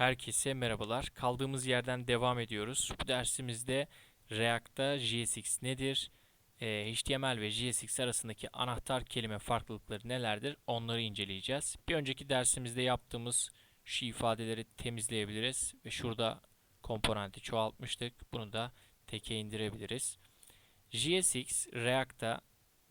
Herkese merhabalar. Kaldığımız yerden devam ediyoruz. Bu dersimizde React'ta JSX nedir? Ee, HTML ve JSX arasındaki anahtar kelime farklılıkları nelerdir? Onları inceleyeceğiz. Bir önceki dersimizde yaptığımız şu ifadeleri temizleyebiliriz ve şurada komponenti çoğaltmıştık. Bunu da teke indirebiliriz. JSX React'ta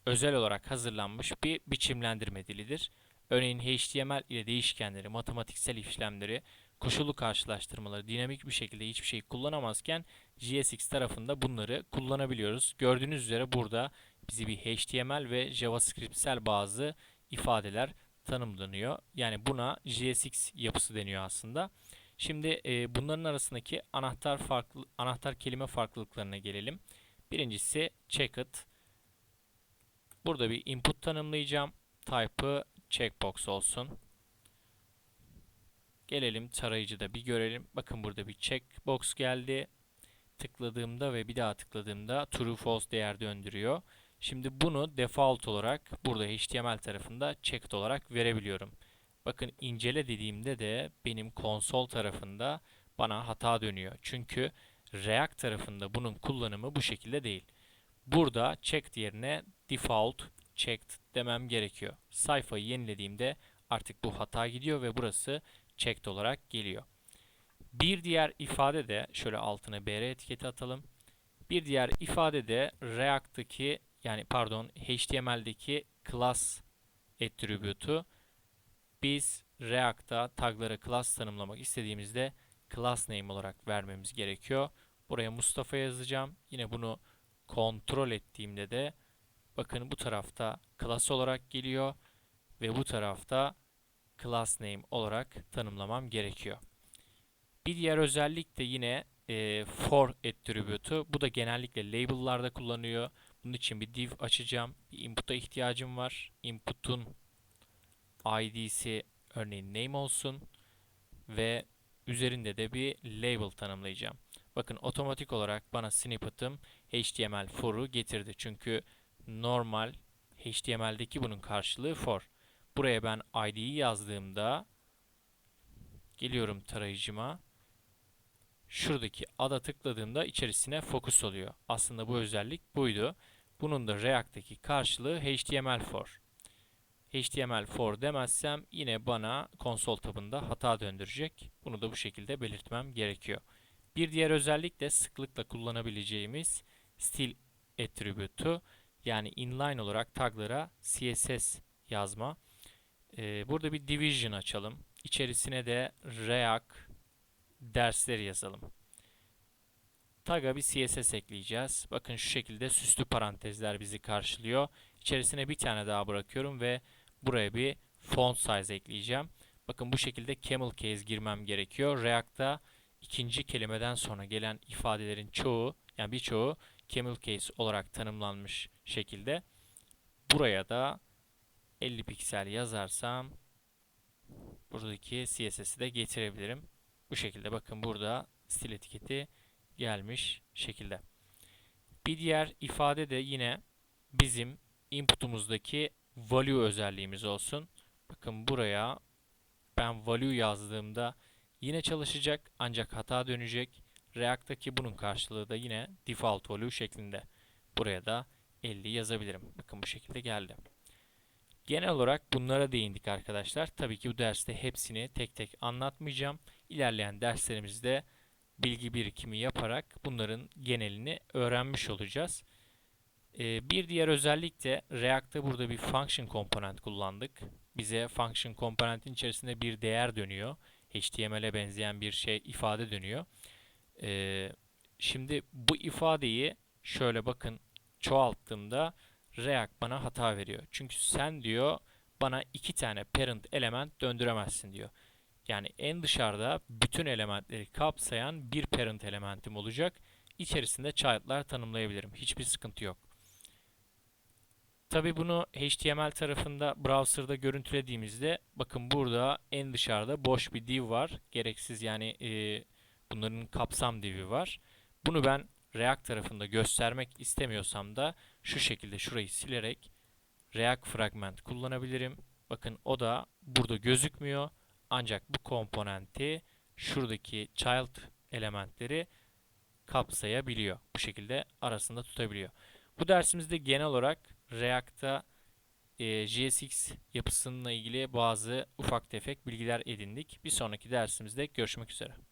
özel olarak hazırlanmış bir biçimlendirme dilidir. Örneğin HTML ile değişkenleri, matematiksel işlemleri, koşullu karşılaştırmaları dinamik bir şekilde hiçbir şey kullanamazken JSX tarafında bunları kullanabiliyoruz. Gördüğünüz üzere burada bizi bir HTML ve JavaScript'sel bazı ifadeler tanımlanıyor. Yani buna JSX yapısı deniyor aslında. Şimdi e, bunların arasındaki anahtar farklı anahtar kelime farklılıklarına gelelim. Birincisi checked. Burada bir input tanımlayacağım. Type'ı checkbox olsun. Gelelim tarayıcıda bir görelim. Bakın burada bir checkbox geldi. Tıkladığımda ve bir daha tıkladığımda true false değer döndürüyor. Şimdi bunu default olarak burada HTML tarafında checked olarak verebiliyorum. Bakın incele dediğimde de benim konsol tarafında bana hata dönüyor. Çünkü React tarafında bunun kullanımı bu şekilde değil. Burada checked yerine default checked demem gerekiyor. Sayfayı yenilediğimde artık bu hata gidiyor ve burası checked olarak geliyor. Bir diğer ifade de şöyle altına br etiketi atalım. Bir diğer ifade de React'taki yani pardon HTML'deki class attribute'u biz React'ta taglara class tanımlamak istediğimizde class name olarak vermemiz gerekiyor. Buraya Mustafa yazacağım. Yine bunu kontrol ettiğimde de bakın bu tarafta class olarak geliyor ve bu tarafta class name olarak tanımlamam gerekiyor. Bir diğer özellik de yine e, for attribute'u. Bu da genellikle label'larda kullanıyor. Bunun için bir div açacağım. Bir input'a ihtiyacım var. Input'un id'si örneğin name olsun ve üzerinde de bir label tanımlayacağım. Bakın otomatik olarak bana snippet'ım HTML for'u getirdi. Çünkü normal HTML'deki bunun karşılığı for. Buraya ben id'yi yazdığımda geliyorum tarayıcıma. Şuradaki ada tıkladığımda içerisine fokus oluyor. Aslında bu özellik buydu. Bunun da React'taki karşılığı HTML4. HTML4 demezsem yine bana konsol tabında hata döndürecek. Bunu da bu şekilde belirtmem gerekiyor. Bir diğer özellik de sıklıkla kullanabileceğimiz stil attribute'u yani inline olarak taglara CSS yazma. Ee, burada bir division açalım. İçerisine de React dersleri yazalım. Tag'a bir CSS ekleyeceğiz. Bakın şu şekilde süslü parantezler bizi karşılıyor. İçerisine bir tane daha bırakıyorum ve buraya bir font size ekleyeceğim. Bakın bu şekilde camel case girmem gerekiyor. React'ta ikinci kelimeden sonra gelen ifadelerin çoğu yani birçoğu camel case olarak tanımlanmış şekilde. Buraya da 50 piksel yazarsam buradaki CSS'i de getirebilirim. Bu şekilde bakın burada stil etiketi gelmiş şekilde. Bir diğer ifade de yine bizim input'umuzdaki value özelliğimiz olsun. Bakın buraya ben value yazdığımda yine çalışacak ancak hata dönecek. React'taki bunun karşılığı da yine default value şeklinde. Buraya da 50 yazabilirim. Bakın bu şekilde geldi. Genel olarak bunlara değindik arkadaşlar. Tabii ki bu derste hepsini tek tek anlatmayacağım. İlerleyen derslerimizde bilgi birikimi yaparak bunların genelini öğrenmiş olacağız. Ee, bir diğer özellik de React'ta burada bir function komponent kullandık. Bize function komponentin içerisinde bir değer dönüyor. HTML'e benzeyen bir şey ifade dönüyor. Ee, şimdi bu ifadeyi şöyle bakın çoğalttığımda React bana hata veriyor. Çünkü sen diyor bana iki tane parent element döndüremezsin diyor. Yani en dışarıda bütün elementleri kapsayan bir parent elementim olacak. İçerisinde child'lar tanımlayabilirim. Hiçbir sıkıntı yok. Tabi bunu HTML tarafında browser'da görüntülediğimizde bakın burada en dışarıda boş bir div var. Gereksiz yani e, bunların kapsam divi var. Bunu ben React tarafında göstermek istemiyorsam da şu şekilde şurayı silerek React fragment kullanabilirim. Bakın o da burada gözükmüyor. Ancak bu komponenti şuradaki child elementleri kapsayabiliyor. Bu şekilde arasında tutabiliyor. Bu dersimizde genel olarak React'ta e, JSX yapısıyla ilgili bazı ufak tefek bilgiler edindik. Bir sonraki dersimizde görüşmek üzere.